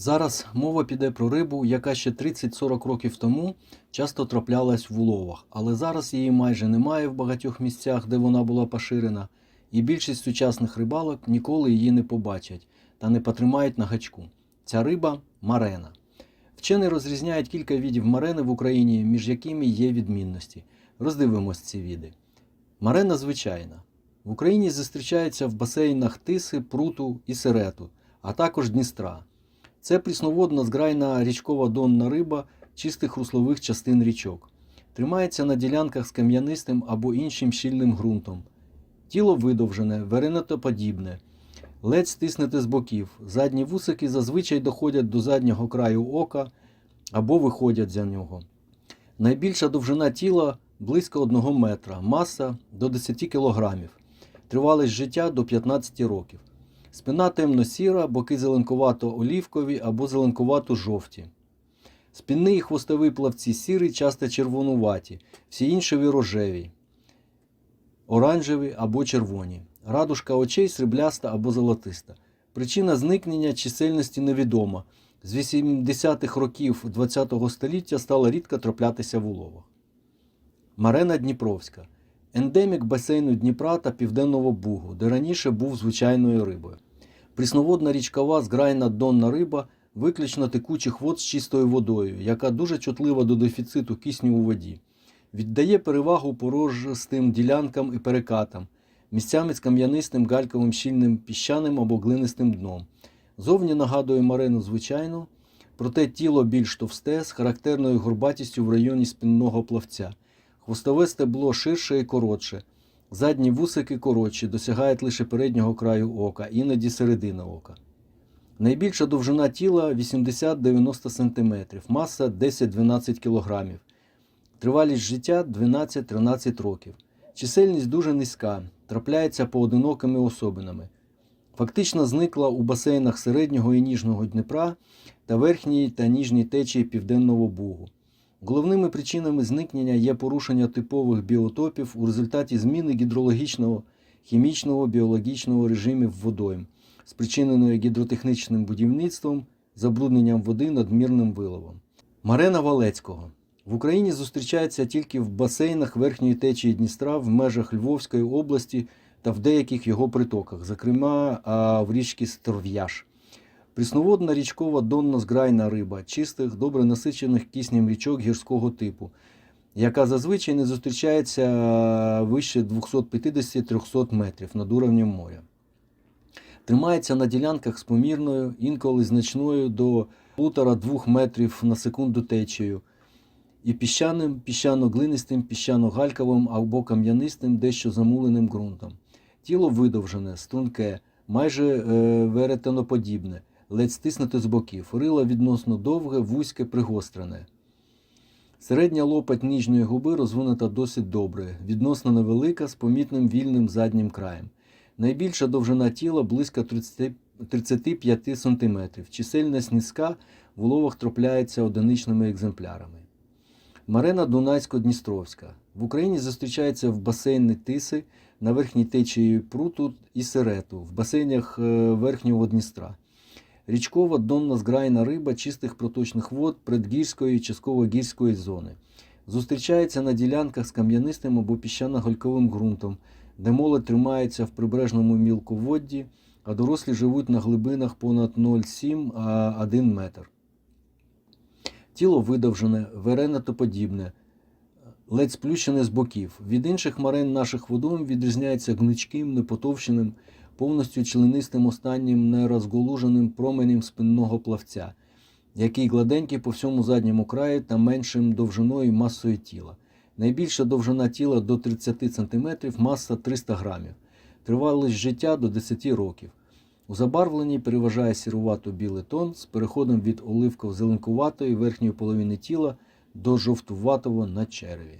Зараз мова піде про рибу, яка ще 30-40 років тому часто траплялась в уловах, але зараз її майже немає в багатьох місцях, де вона була поширена, і більшість сучасних рибалок ніколи її не побачать та не потримають на гачку. Ця риба марена. Вчені розрізняють кілька видів марени в Україні, між якими є відмінності. Роздивимось ці види. Марена звичайна. В Україні зустрічається в басейнах Тиси, Пруту і Серету, а також Дністра. Це прісноводна зграйна річкова донна риба чистих руслових частин річок. Тримається на ділянках з кам'янистим або іншим щільним ґрунтом. Тіло видовжене, веренотоподібне, ледь стиснете з боків. Задні вусики зазвичай доходять до заднього краю ока або виходять за нього. Найбільша довжина тіла близько 1 метра, маса до 10 кілограмів, тривалість життя до 15 років. Спина темно-сіра, боки зеленкувато-олівкові або зеленкувато-жовті. Спінний і хвостовий плавці сірі, часто червонуваті, всі інші рожеві, оранжеві або червоні. Радужка очей срібляста або золотиста. Причина зникнення чисельності невідома. З 80-х років ХХ століття стала рідко траплятися в уловах. Марена Дніпровська. Ендемік басейну Дніпра та Південного Бугу, де раніше був звичайною рибою. Прісноводна річкова зграйна донна риба виключно текучих вод з чистою водою, яка дуже чутлива до дефіциту кисню у воді. Віддає перевагу порожистим ділянкам і перекатам, місцями з кам'янистим гальковим щільним піщаним або глинистим дном. Зовні нагадує марену звичайну, проте тіло більш товсте з характерною горбатістю в районі спинного плавця. Хвостове стебло ширше і коротше. Задні вусики коротші, досягають лише переднього краю ока, іноді середини ока. Найбільша довжина тіла 80-90 см, маса 10-12 кг. Тривалість життя 12-13 років. Чисельність дуже низька, трапляється поодинокими особинами. Фактично зникла у басейнах середнього і ніжного Дніпра та верхній та ніжній течії Південного Бугу. Головними причинами зникнення є порушення типових біотопів у результаті зміни гідрологічного, хімічного, біологічного режимів водойм, спричиненої гідротехнічним будівництвом, забрудненням води надмірним виловом. Марена Валецького в Україні зустрічається тільки в басейнах верхньої течії Дністра в межах Львовської області та в деяких його притоках, зокрема в річці Сторв'яж. Прісноводна річкова донно-зграйна риба чистих, добре насичених киснем річок гірського типу, яка зазвичай не зустрічається вище 250-300 метрів над уровнем моря. Тримається на ділянках з помірною, інколи значною до 1,5-2 метрів на секунду течією і піщаним, піщано-глинистим, піщано-гальковим або кам'янистим, дещо замуленим ґрунтом. Тіло видовжене, струнке, майже е, веретеноподібне, ледь стиснуте з боків, рило відносно довге, вузьке, пригострене. Середня лопать ніжної губи розвинута досить добре, відносно невелика, з помітним вільним заднім краєм. Найбільша довжина тіла близько 30, 35 см. Чисельність низька, в уловах трапляється одиничними екземплярами. Марена Дунайсько-Дністровська. В Україні зустрічається в басейні Тиси на верхній течії Пруту і Серету, в басейнях е, Верхнього Дністра. Річкова донна зграйна риба чистих проточних вод предгірської і частково-гірської зони. Зустрічається на ділянках з кам'янистим або піщано-гальковим ґрунтом, де молодь тримається в прибережному мілководді, а дорослі живуть на глибинах понад 0,7-1 метр. Тіло видовжене, веренетоподібне, ледь сплющене з боків. Від інших марен наших водойм відрізняється гничким, непотовщеним, повністю членистим останнім нерозголуженим променем спинного плавця, який гладенький по всьому задньому краї та меншим довжиною і масою тіла. Найбільша довжина тіла до 30 см, маса 300 грамів. Тривалість життя до 10 років. У забарвленні переважає сірувато-білий тон з переходом від оливково-зеленкуватої верхньої половини тіла до жовтуватого на череві.